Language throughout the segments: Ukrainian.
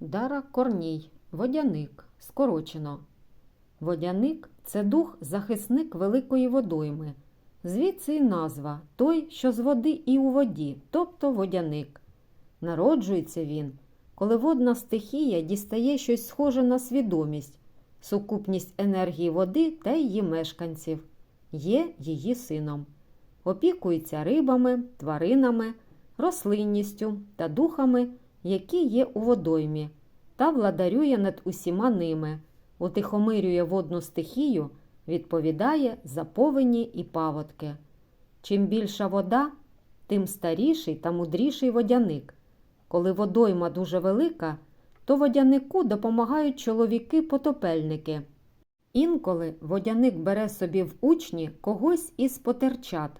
Дара Корній. Водяник. Скорочено. Водяник це дух-захисник великої водойми. Звідси й назва той, що з води і у воді, тобто водяник. Народжується він, коли водна стихія дістає щось схоже на свідомість, сукупність енергії води та її мешканців, є її сином. Опікується рибами, тваринами, рослинністю та духами, які є у водоймі, та владарює над усіма ними, утихомирює водну стихію, відповідає за повені і паводки. Чим більша вода, тим старіший та мудріший водяник. Коли водойма дуже велика, то водянику допомагають чоловіки-потопельники. Інколи водяник бере собі в учні когось із потерчат.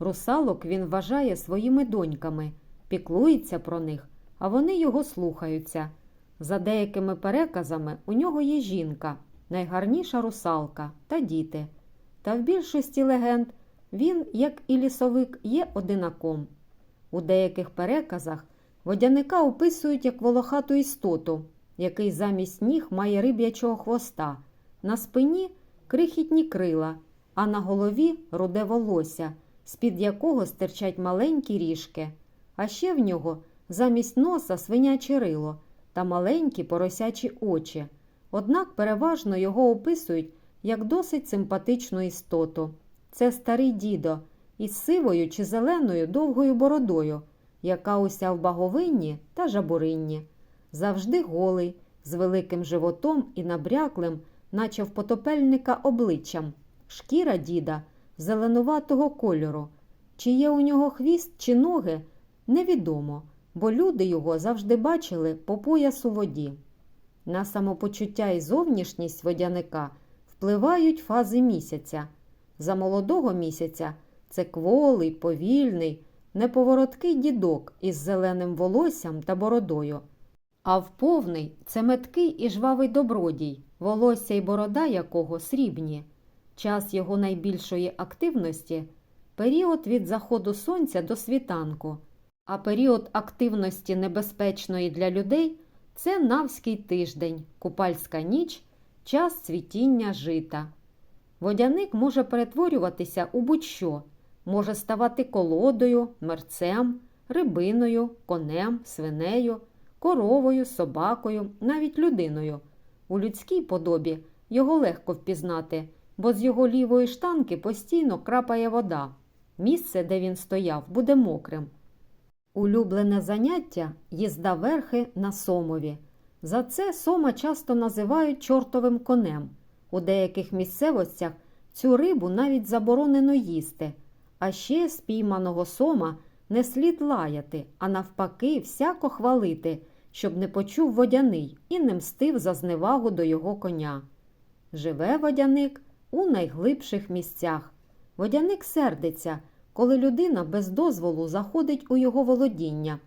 Русалок він вважає своїми доньками, піклується про них, а вони його слухаються. За деякими переказами у нього є жінка, найгарніша русалка та діти. Та в більшості легенд він, як і лісовик, є одинаком. У деяких переказах водяника описують як волохату істоту, який замість ніг має риб'ячого хвоста, на спині крихітні крила, а на голові руде волосся, з-під якого стирчать маленькі ріжки. А ще в нього замість носа свиняче рило та маленькі поросячі очі. Однак переважно його описують як досить симпатичну істоту. Це старий дідо із сивою чи зеленою довгою бородою, яка уся в баговинні та жабуринні, завжди голий, з великим животом і набряклим, наче в потопельника обличчям, шкіра діда зеленуватого кольору. Чи є у нього хвіст чи ноги, невідомо, бо люди його завжди бачили по пояс у воді. На самопочуття і зовнішність водяника впливають фази місяця. За молодого місяця це кволий, повільний, неповороткий дідок із зеленим волоссям та бородою. А в повний це меткий і жвавий добродій, волосся й борода якого срібні. Час його найбільшої активності період від заходу сонця до світанку, а період активності небезпечної для людей це навський тиждень, купальська ніч, час цвітіння жита. Водяник може перетворюватися у будь-що, може ставати колодою, мерцем, рибиною, конем, свинею, коровою, собакою, навіть людиною. У людській подобі його легко впізнати, бо з його лівої штанки постійно крапає вода. Місце, де він стояв, буде мокрим. Улюблене заняття їзда верхи на сомові. За це сома часто називають чортовим конем. У деяких місцевостях цю рибу навіть заборонено їсти, а ще спійманого сома не слід лаяти, а навпаки, всяко хвалити, щоб не почув водяний і не мстив за зневагу до його коня. Живе водяник у найглибших місцях. Водяник сердиться, коли людина без дозволу заходить у його володіння.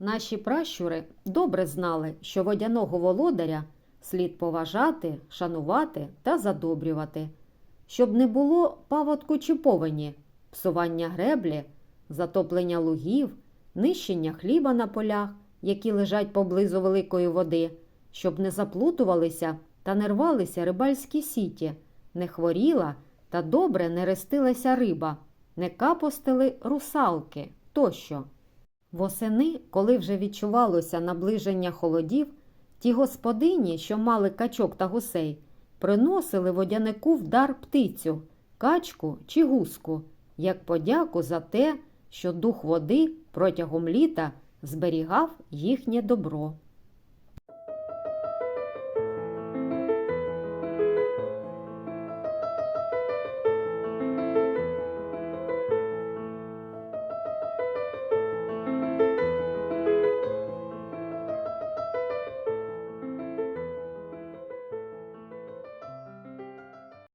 Наші пращури добре знали, що водяного володаря слід поважати, шанувати та задобрювати, щоб не було паводку чи повені, псування греблі, затоплення лугів, нищення хліба на полях, які лежать поблизу великої води, щоб не заплутувалися та не рвалися рибальські сіті, не хворіла та добре не рестилася риба, не капостили русалки тощо. Восени, коли вже відчувалося наближення холодів, ті господині, що мали качок та гусей, приносили водянику в дар птицю, качку чи гуску, як подяку за те, що дух води протягом літа зберігав їхнє добро.